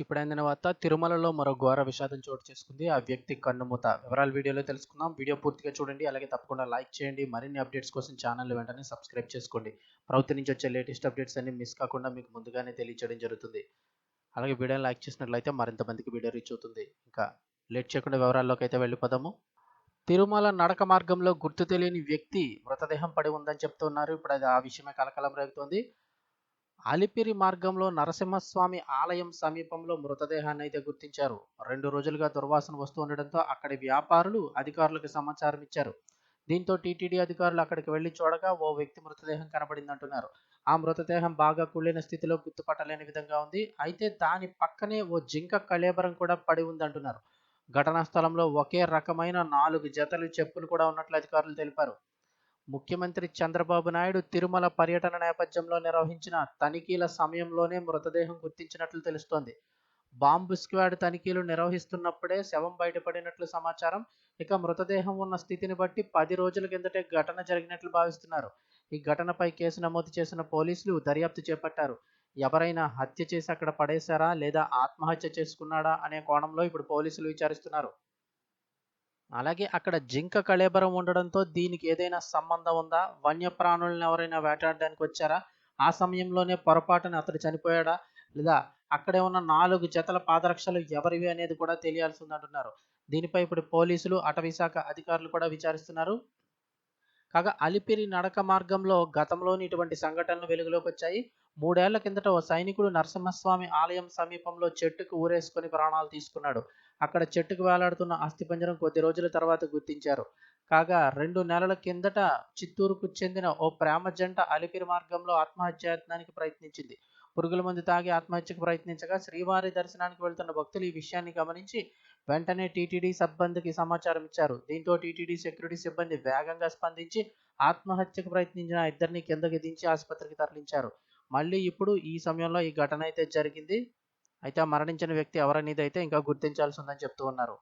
ఇప్పుడైన తర్వాత తిరుమలలో మరో ఘోర విషాదం చోటు చేసుకుంది ఆ వ్యక్తి కన్నుమూత. వివరాలు వీడియోలో తెలుసుకుందాం. వీడియో పూర్తిగా చూడండి. అలాగే తప్పకుండా లైక్ చేయండి. మరిన్ని అప్డేట్స్ కోసం ఛానల్ వెంటనే సబ్స్క్రైబ్ చేసుకోండి. ప్రభుత్వం నుంచి వచ్చే లేటెస్ట్ అప్డేట్స్ అన్ని మిస్ కాకుండా మీకు ముందుగానే తెలియచేయడం జరుగుతుంది. అలాగే వీడియోని లైక్ చేసినట్లయితే మరింత మందికి వీడియో రీచ్ అవుతుంది. ఇంకా లేట్ చేయకుండా వివరాల్లోకి అయితే వెళ్ళిపోదాము. తిరుమల నడక మార్గంలో గుర్తు తెలియని వ్యక్తి మృతదేహం పడి ఉందని చెప్తున్నారు. ఇప్పుడు అది ఆ విషయమే కలకలం రేగుతోంది. అలిపిరి మార్గంలో నరసింహస్వామి ఆలయం సమీపంలో మృతదేహాన్ని అయితే గుర్తించారు. రెండు రోజులుగా దుర్వాసన వస్తూ ఉండడంతో అక్కడి వ్యాపారులు అధికారులకు సమాచారం ఇచ్చారు. దీంతో టీటీడీ అధికారులు అక్కడికి వెళ్ళి చూడగా ఓ వ్యక్తి మృతదేహం కనబడిందంటున్నారు. ఆ మృతదేహం బాగా కుళ్ళిన స్థితిలో గుర్తుపట్టలేని విధంగా ఉంది. అయితే దాని పక్కనే ఓ జింక కళేబరం కూడా పడి ఉందంటున్నారు. ఘటనా స్థలంలో ఒకే రకమైన నాలుగు జతలు చెప్పులు కూడా ఉన్నట్లు అధికారులు తెలిపారు. ముఖ్యమంత్రి చంద్రబాబు నాయుడు తిరుమల పర్యటన నేపథ్యంలో నిర్వహించిన తనిఖీల సమయంలోనే మృతదేహం గుర్తించినట్లు తెలుస్తోంది. బాంబు స్క్వాడ్ తనిఖీలు నిర్వహిస్తున్నప్పుడే శవం బయటపడినట్లు సమాచారం. ఇక మృతదేహం ఉన్న స్థితిని బట్టి పది రోజుల కిందటే ఘటన జరిగినట్లు భావిస్తున్నారు. ఈ ఘటనపై కేసు నమోదు చేసిన పోలీసులు దర్యాప్తు చేపట్టారు. ఎవరైనా హత్య చేసి అక్కడ పడేశారా లేదా ఆత్మహత్య చేసుకున్నాడా అనే కోణంలో ఇప్పుడు పోలీసులు విచారిస్తున్నారు. అలాగే అక్కడ జింక కళేబరం ఉండడంతో దీనికి ఏదైనా సంబంధం ఉందా? వన్యప్రాణులను ఎవరైనా వేటాడడానికి వచ్చారా? ఆ సమయంలోనే పొరపాటున అతడు చనిపోయాడా? లేదా అక్కడే ఉన్న నాలుగు జతల పాదరక్షలు ఎవరివి అనేది కూడా తెలియాల్సి ఉందంటున్నారు. దీనిపై ఇప్పుడు పోలీసులు అటవీ శాఖ అధికారులు కూడా విచారిస్తున్నారు. కాగా అలిపిరి నడక మార్గంలో గతంలోని ఇటువంటి సంఘటనలు వెలుగులోకి వచ్చాయి మూడేళ్ళ కిందట ఓ సైనికుడు నరసింహస్వామి ఆలయం సమీపంలో చెట్టుకు ఊరేసుకొని ప్రాణాలు తీసుకున్నాడు. అక్కడ చెట్టుకు వేలాడుతున్న అస్థిపంజరం కొద్ది రోజుల తర్వాత గుర్తించారు. కాగా రెండు నెలల కిందట చిత్తూరుకు చెందిన ఓ ప్రేమ జంట అలిపిరి మార్గంలో ఆత్మహత్యాయత్నానికి ప్రయత్నించింది. పురుగుల మందు తాగి ఆత్మహత్యకు ప్రయత్నించగా శ్రీవారి దర్శనానికి వెళ్తున్న భక్తులు ఈ విషయాన్ని గమనించి వెంటనే టీటీడీ సిబ్బందికి సమాచారం ఇచ్చారు. దీంతో టీటీడీ సెక్యూరిటీ సిబ్బంది వేగంగా స్పందించి ఆత్మహత్యకు ప్రయత్నించిన ఇద్దరిని కిందకి దించి ఆసుపత్రికి తరలించారు. మళ్ళీ ఇప్పుడు ఈ సమయంలో ఈ ఘటన అయితే జరిగింది. అయితే మరణించిన వ్యక్తి ఎవరనేది అయితే ఇంకా గుర్తించాల్సి ఉందని చెప్తూ ఉన్నారు.